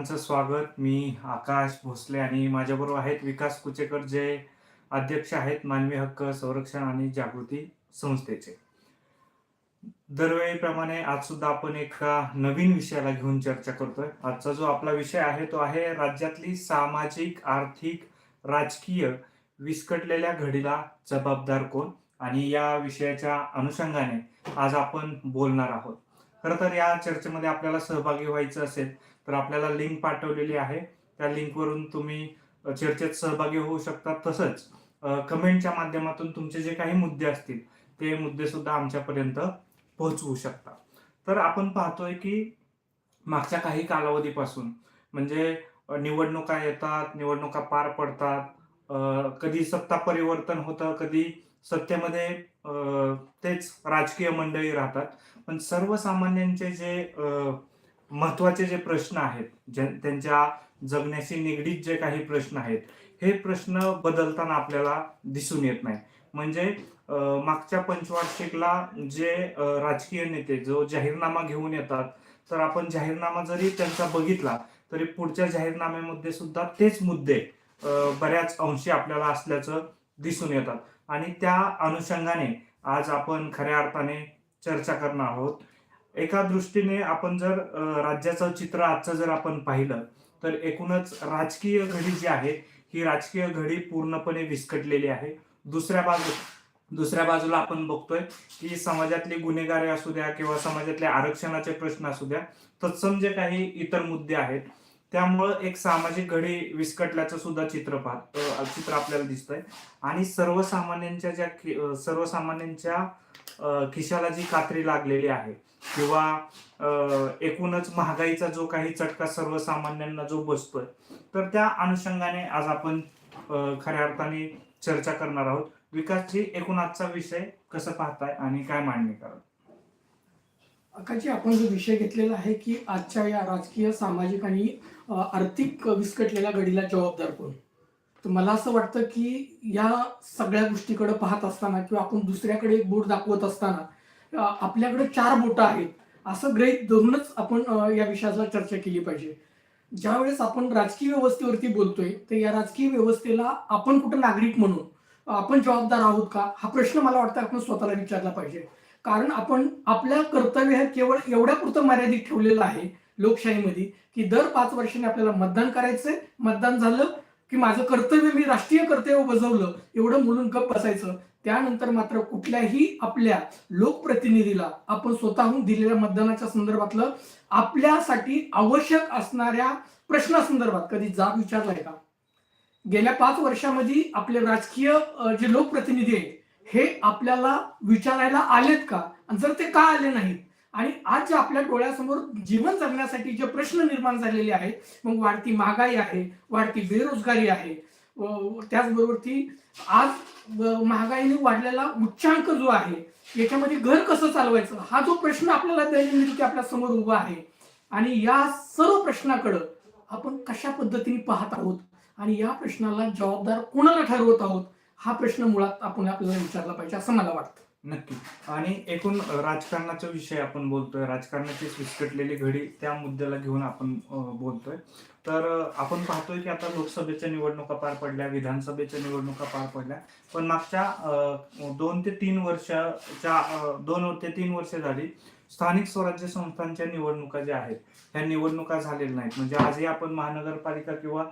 स्वागत. मी आकाश भोसले आणि माझ्याबरोबर आहेत विकास कुचेकर जे अध्यक्ष आहेत मानवी हक्क संरक्षण आणि जागृती संस्थेचे. दरवेळीप्रमाणे आज सुद्धा आपण एका नवीन विषयाला घेऊन चर्चा करतोय. आजचा जो आपला विषय आहे तो आहे राज्यातली सामाजिक आर्थिक राजकीय विस्कटलेल्या घडीला जबाबदार कोण? आणि या विषयाच्या अनुषंगाने आज आपण बोलणार आहोत. खरं तर या चर्चेमध्ये आपल्याला सहभागी व्हायचं असेल तर आपल्याला लिंक पाठवलेली आहे. त्या लिंकवरून तुम्ही चर्चेत सहभागी होऊ शकता. तसंच कमेंटच्या माध्यमातून तुमचे जे काही मुद्दे असतील ते मुद्दे सुद्धा आमच्यापर्यंत पोहोचवू शकता. तर आपण पाहतोय की मागच्या काही कालावधीपासून म्हणजे निवडणुका येतात निवडणुका पार पडतात कधी सत्ता परिवर्तन होतं कधी सत्तेमध्ये तेच राजकीय मंडळी राहतात. पण सर्वसामान्यांचे जे महत्त्वाचे जे प्रश्न आहेत त्यांच्या जगण्याशी निगडीत जे काही प्रश्न आहेत हे प्रश्न बदलताना आपल्याला दिसून येत नाही. म्हणजे मागच्या पंचवार्षिकला जे राजकीय नेते जो जाहीरनामा घेऊन येतात तर आपण जाहीरनामा जरी त्यांचा बघितला तरी पुढच्या जाहीरनाम्यामध्ये सुद्धा तेच मुद्दे बऱ्याच अंशी आपल्याला असल्याचं दिसून येतात. आणि त्या अनुषंगाने आज आपण खऱ्या अर्थाने चर्चा करणार आहोत. एका दृष्टीने आपण जर राज्याचं चित्र आजचं जर आपण पाहिलं तर एकूणच राजकीय घडी जी आहे ही राजकीय घडी पूर्णपणे विस्कटलेली आहे. दुसऱ्या बाजू दुसऱ्या बाजूला आपण बघतोय की समाजातली गुन्हेगारी असू द्या किंवा समाजातले आरक्षणाचे प्रश्न असू द्या तत्सम जे काही इतर मुद्दे आहेत त्यामुळं एक सामाजिक घडी विस्कटल्याचं सुद्धा चित्र पाहत चित्र आपल्याला दिसतंय. आणि सर्वसामान्यांच्या ज्या सर्वसामान्यांच्या खिशाला जी कात्री लागलेली आहे किंवा एकूणच महागाईचा जो काही चटका सर्वसामान्यांना जो बसतोय तर त्या अनुषंगाने आज आपण खऱ्या अर्थाने चर्चा करणार आहोत. विकासजी एकूण आजचा विषय कसं पाहताय आणि काय मांडणी करा आकाशी आपण जो विषय घेतलेला आहे की आजच्या या राजकीय सामाजिक आणि आर्थिक विस्कटलेल्या घडीला जबाबदार कोण? तर मला असं वाटतं की या सगळ्या गोष्टीकडे पाहत असताना किंवा आपण दुसऱ्याकडे एक बोट दाखवत असताना आपल्याकडे चार बोटं आहेत असं गृहीत धरूनच आपण या विषयाला चर्चा केली पाहिजे. ज्यावेळेस आपण राजकीय व्यवस्थेवरती बोलतोय तर या राजकीय व्यवस्थेला आपण कुठं नागरिक म्हणून आपण जबाबदार आहोत का? हा प्रश्न मला वाटतं आपण स्वतःला विचारला पाहिजे. कारण आपण आपल्या कर्तव्य हे केवळ एवढ्या पुरतं मर्यादित ठेवलेलं आहे लोकशाहीमध्ये की दर पाच वर्षांनी आपल्याला मतदान करायचंय मतदान झालं की माझं कर्तव्य मी राष्ट्रीय कर्तव्य बजावलं एवढं म्हणून गप बसायचं. त्यानंतर मात्र कुठल्याही आपल्या लोकप्रतिनिधीला आपण स्वतःहून दिलेल्या मतदानाच्या संदर्भातलं आपल्यासाठी आवश्यक असणाऱ्या प्रश्नासंदर्भात कधी जाब विचारलाय का? गेल्या पाच वर्षामध्ये आपले राजकीय जे लोकप्रतिनिधी आहेत हे आपल्याला विचारायला आलेत का? आणि जर ते का आले नाहीत आणि आज जे आपल्या डोळ्यासमोर जीवन जगण्यासाठी जे प्रश्न निर्माण झालेले आहेत मग वाढती महागाई आहे वाढती बेरोजगारी आहे त्याचबरोबर ती आज महागाईने वाढलेला उच्चांक जो आहे याच्यामध्ये घर कसं चालवायचं हा जो प्रश्न आपल्याला दैनंदिन आपल्यासमोर उभा आहे. आणि या सर्व प्रश्नाकडं आपण कशा पद्धतीने पाहत आहोत आणि या प्रश्नाला जबाबदार कोणाला ठरवत आहोत हा प्रश्न मुळात आपण आपल्याला विचारला पाहिजे असं मला वाटतं. नक्की. आणि एकूण राजकारणाचा विषय आपण बोलतोय. राजकारणाची विस्कटलेली घडी त्या मुद्द्याला घेऊन आपण बोलतोय. तर आपण पाहतोय की आता लोकसभेच्या निवडणुका पार पडल्या विधानसभेच्या निवडणुका पार पडल्या. पण मागच्या दोन ते तीन वर्षाच्या दोन ते तीन वर्ष झाली स्थानिक स्वराज्य संस्थांच्या निवडणुका ज्या आहेत ह्या निवडणुका झालेल्या नाहीत. म्हणजे आजही आपण महानगरपालिका किंवा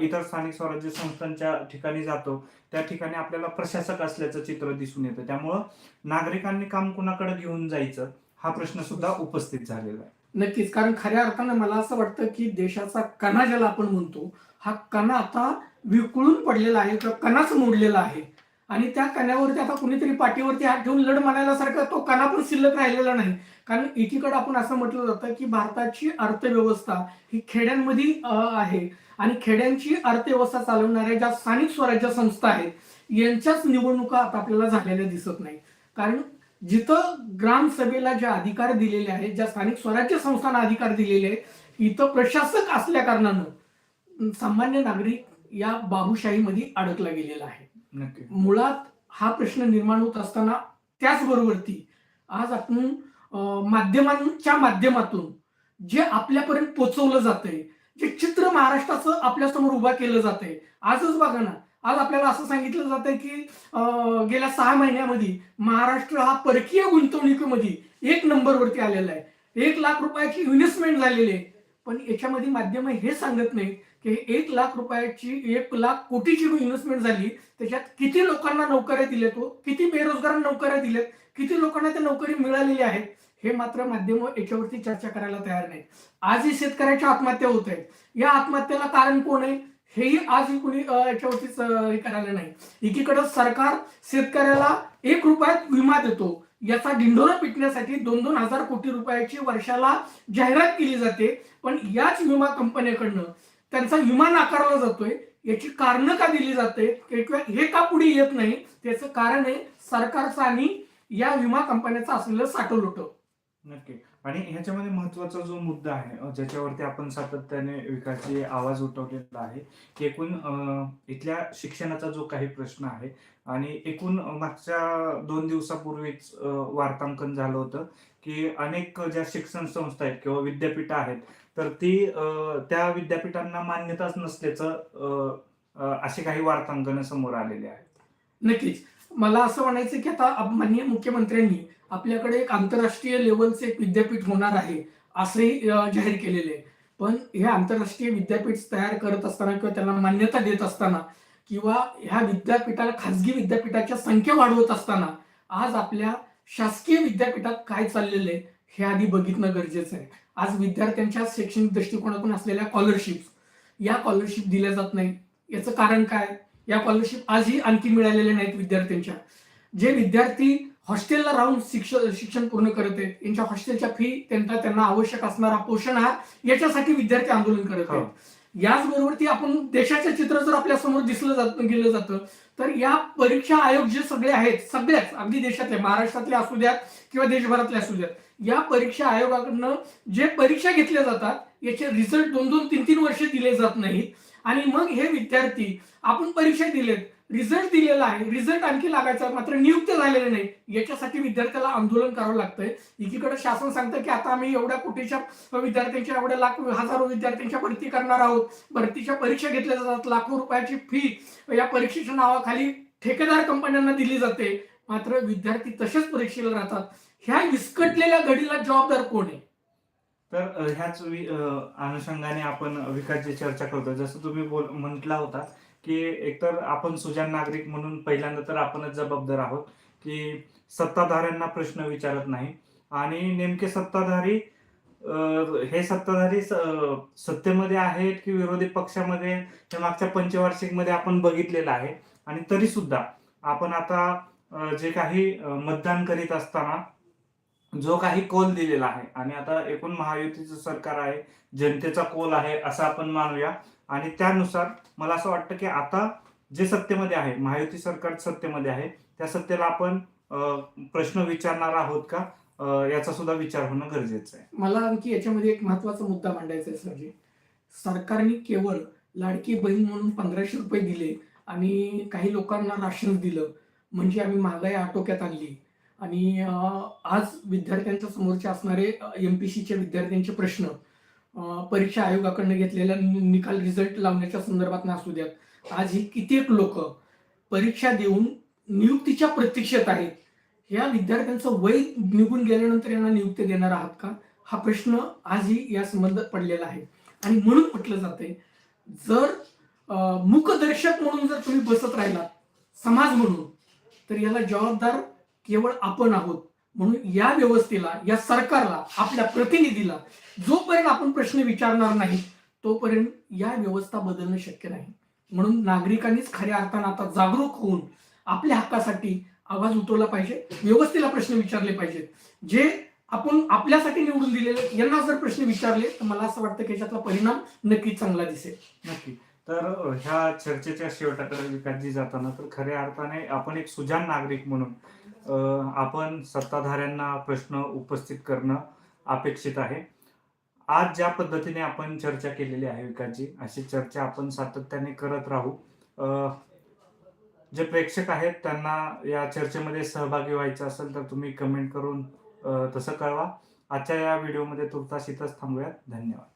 इतर स्थानिक स्वराज्य संस्थांच्या ठिकाणी जातो. त्या ठिकाणी आपल्याला प्रशासक असल्याचं चित्र दिसून येतं. त्यामुळं नागरिकांनी काम कुणाकडे घेऊन जायचं हा प्रश्न सुद्धा उपस्थित झालेला आहे. नक्कीच. कारण खऱ्या अर्थानं मला असं वाटतं की देशाचा कणा ज्याला आपण म्हणतो हा कणा आता विकळून पडलेला आहे किंवा कणाच मोडलेला आहे. आणि त्या कण्यावरती आता कुणीतरी पाठीवरती हात ठेवून लढ म्हणायला तो कणा पण शिल्लक राहिलेला नाही. कारण एकीकडे आपण असं म्हटलं जातं की भारताची अर्थव्यवस्था ही खेड्यांमध्ये आहे. आणि खेड्यांची अर्थव्यवस्था चालवणाऱ्या ज्या स्थानिक स्वराज्य संस्था आहेत यांच्याच निवडणुका आता आपल्याला झालेल्या दिसत नाही कारण जिथं ग्रामसभेला जे अधिकार दिलेले आहेत ज्या स्थानिक स्वराज्य संस्थांना अधिकार दिलेले आहेत इथं प्रशासक असल्या कारणानं सामान्य नागरिक या बाबूशाहीमध्ये अडकला गेलेला आहे. मुळात हा प्रश्न निर्माण होत असताना त्याचबरोबरती आज आपण माध्यमांच्या माध्यमातून जे आपल्यापर्यंत पोचवलं जातंय जे चित्र महाराष्ट्राचं आपल्यासमोर उभा केलं जातंय आजच बघा ना. आज आपल्याला असं सांगितलं जातंय की गेल्या सहा महिन्यामध्ये महाराष्ट्र हा परकीय गुंतवणुकीमध्ये एक नंबरवरती आलेला आहे. एक लाख रुपयाची इन्व्हेस्टमेंट झालेली आहे. पण याच्यामध्ये माध्यम हे सांगत नाही की एक लाख रुपयाची एक लाख कोटीची इन्व्हेस्टमेंट झाली त्याच्यात किती लोकांना नोकऱ्या दिल्यात तो किती बेरोजगारांना नोकऱ्या दिल्यात? किती लोकांना त्या नोकरी मिळालेली आहेत? हे मात्र माध्यम याच्यावरती चर्चा करायला तयार नाही आजही शेतकऱ्याच्या आत्महत्या होत आहेत. या आत्महत्याला कारण कोण आहे? हेही आजही कुणी याच्यावरतीच हे करायला नाही. एकीकडं सरकार शेतकऱ्याला एक रुपयात विमा देतो. याचा ढिंडोरा पिटण्यासाठी दोन दोन हजार कोटी रुपयाची वर्षाला जाहिरात केली जाते. पण याच विमा कंपन्याकडनं त्यांचा विमा नाकारला जातोय याची कारणं का दिली जाते किंवा हे का पुढे येत नाही त्याचं कारण आहे सरकारचं आणि या विमा कंपन्याचं असलेलं साठवलोट नक्की. आणि ह्याच्यामध्ये महत्त्वाचा जो मुद्दा आहे ज्याच्यावरती आपण सातत्याने विकासची आवाज उठवलेला आहे की एकूण इथल्या शिक्षणाचा जो काही प्रश्न आहे आणि एकूण मागच्या दोन दिवसापूर्वीच वार्तांकन झालं होतं की अनेक ज्या शिक्षण संस्था आहेत किंवा विद्यापीठ आहेत तर ती त्या विद्यापीठांना मान्यताच नसल्याचं असे काही वार्तांकन समोर आलेले आहेत. नक्कीच. मला असं म्हणायचं की आता माननीय मुख्यमंत्र्यांनी आपल्याकडे एक आंतरराष्ट्रीय लेवलचे एक विद्यापीठ होणार आहे असंही जाहीर केलेले आहे. पण हे आंतरराष्ट्रीय विद्यापीठ तयार करत असताना किंवा त्याला मान्यता देत असताना किंवा ह्या विद्यापीठाला खाजगी विद्यापीठाच्या संख्या वाढवत असताना आज आपल्या शासकीय विद्यापीठात काय चाललेलं आहे हे आधी बघितणं गरजेचं आहे. आज विद्यार्थ्यांच्या शैक्षणिक दृष्टिकोनातून असलेल्या स्कॉलरशिप या स्कॉलरशिप दिल्या जात नाही याचं कारण काय? या स्कॉलरशिप आजही आणखी मिळालेल्या नाहीत विद्यार्थ्यांच्या. जे विद्यार्थी हॉस्टेलला राहून शिक्षण शिक्षण पूर्ण करत आहेत यांच्या हॉस्टेलच्या फी त्यांना त्यांना आवश्यक असणारा पोषण हा याच्यासाठी विद्यार्थी आंदोलन करत आहेत. हो. याचबरोबर ती आपण देशाचं चित्र जर आपल्यासमोर दिसलं जात गेलं जातं तर या परीक्षा आयोग जे सगळे आहेत सगळ्याच अगदी देशातले महाराष्ट्रातले असू द्यात किंवा देशभरातले असू द्यात या परीक्षा आयोगाकडनं जे परीक्षा घेतल्या जातात याचे रिझल्ट दोन दोन तीन तीन वर्ष दिले जात नाहीत. आणि मग हे विद्यार्थी आपण परीक्षा दिलेत रिझल्ट दिलेला आहे. रिझल्ट आणखी लागायचा मात्र नियुक्त झालेले नाही. याच्यासाठी विद्यार्थ्याला आंदोलन करावं लागतंय. एकीकडे शासन सांगतं की आता आम्ही एवढ्या कोटीच्या विद्यार्थ्यांच्या एवढ्या लाख हजारो विद्यार्थ्यांच्या भरती करणार आहोत. भरतीच्या परीक्षा घेतल्या जातात. लाखो रुपयाची फी या परीक्षेच्या नावाखाली ठेकेदार कंपन्यांना दिली जाते. मात्र विद्यार्थी तसेच परीक्षेला राहतात. ह्या विस्कटलेल्या घडीला जबाबदार कोण आहे? तर ह्याच अनुषंगाने आपण विकासची चर्चा करतो जसं तुम्ही बोल म्हटला होता की एकतर आपण सुजाण नागरिक म्हणून पहिल्यांदा तर आपणच जबाबदार आहोत की सत्ताधाऱ्यांना प्रश्न विचारत नाही. आणि नेमके सत्ताधारी हे सत्ताधारी स- सत्तेमध्ये आहेत की विरोधी पक्षामध्ये? हे मागच्या पंचवार्षिकमध्ये आपण बघितलेलं आहे. आणि तरी सुद्धा आपण आता जे काही मतदान करीत असताना जो काही कोल दिलेला आहे आणि आता एकूण महायुतीचं सरकार आहे जनतेचा कोल आहे असं आपण मानूया. आणि त्यानुसार मला असं वाटतं की आता जे सत्तेमध्ये आहे महायुती सरकार सत्तेमध्ये आहे त्या सत्तेला आपण प्रश्न विचारणार आहोत का? याचा सुद्धा विचार होणं गरजेचं आहे. मला आणखी याच्यामध्ये एक महत्त्वाचा मुद्दा मांडायचा आहे सरजी. सरकारने केवळ लाडकी बहीण म्हणून पंधराशे रुपये दिले आणि काही लोकांना राशन दिलं म्हणजे आम्ही महागाई आटोक्यात आणली. आणि आज विद्यार्थ्यांच्या समोरचे असणारे एम पी सीच्या विद्यार्थ्यांचे प्रश्न परीक्षा आयोगाकडनं घेतलेला नि- निकाल रिझल्ट लावण्याच्या संदर्भात असू द्यात. आज ही कित्येक लोक परीक्षा देऊन नियुक्तीच्या प्रतीक्षेत आहेत. या विद्यार्थ्यांचं वय निघून गेल्यानंतर यांना नियुक्ती देणार आहात का? हा प्रश्न आजही या संबंधात पडलेला आहे. आणि म्हणून म्हटलं जाते जर मुखदर्शक म्हणून जर तुम्ही बसत राहिलात समाज म्हणून तर याला जबाबदार केवळ आपण आहोत. म्हणून या व्यवस्थेला या सरकारला आपल्या प्रतिनिधीला जोपर्यंत आपण प्रश्न विचारणार नाही तोपर्यंत या व्यवस्था बदलणं शक्य नाही. म्हणून नागरिकांनीच खऱ्या अर्थानं आता जागरूक होऊन आपल्या हक्कासाठी आवाज उठवला पाहिजे व्यवस्थेला प्रश्न विचारले पाहिजेत. जे आपण आपल्यासाठी निवडून दिलेले यांना जर प्रश्न विचारले तर मला असं वाटतं की याच्यातला परिणाम नक्कीच चांगला दिसेल. नक्की. तर ह्या चर्चेच्या शेवटाकडे विकासजी जाताना तर खऱ्या अर्थाने आपण एक सुजाण नागरिक म्हणून आपण सत्ताधाऱ्यांना प्रश्न उपस्थित करणं अपेक्षित आहे. आज ज्या पद्धतीने आपण चर्चा केलेली आहे विकासजी अशी चर्चा आपण सातत्याने करत राहू. जे प्रेक्षक आहेत त्यांना या चर्चेमध्ये सहभागी व्हायचं असेल तर तुम्ही कमेंट करून तसं कळवा. आजच्या या व्हिडिओमध्ये तुर्तास इथंच थांबूयात. धन्यवाद.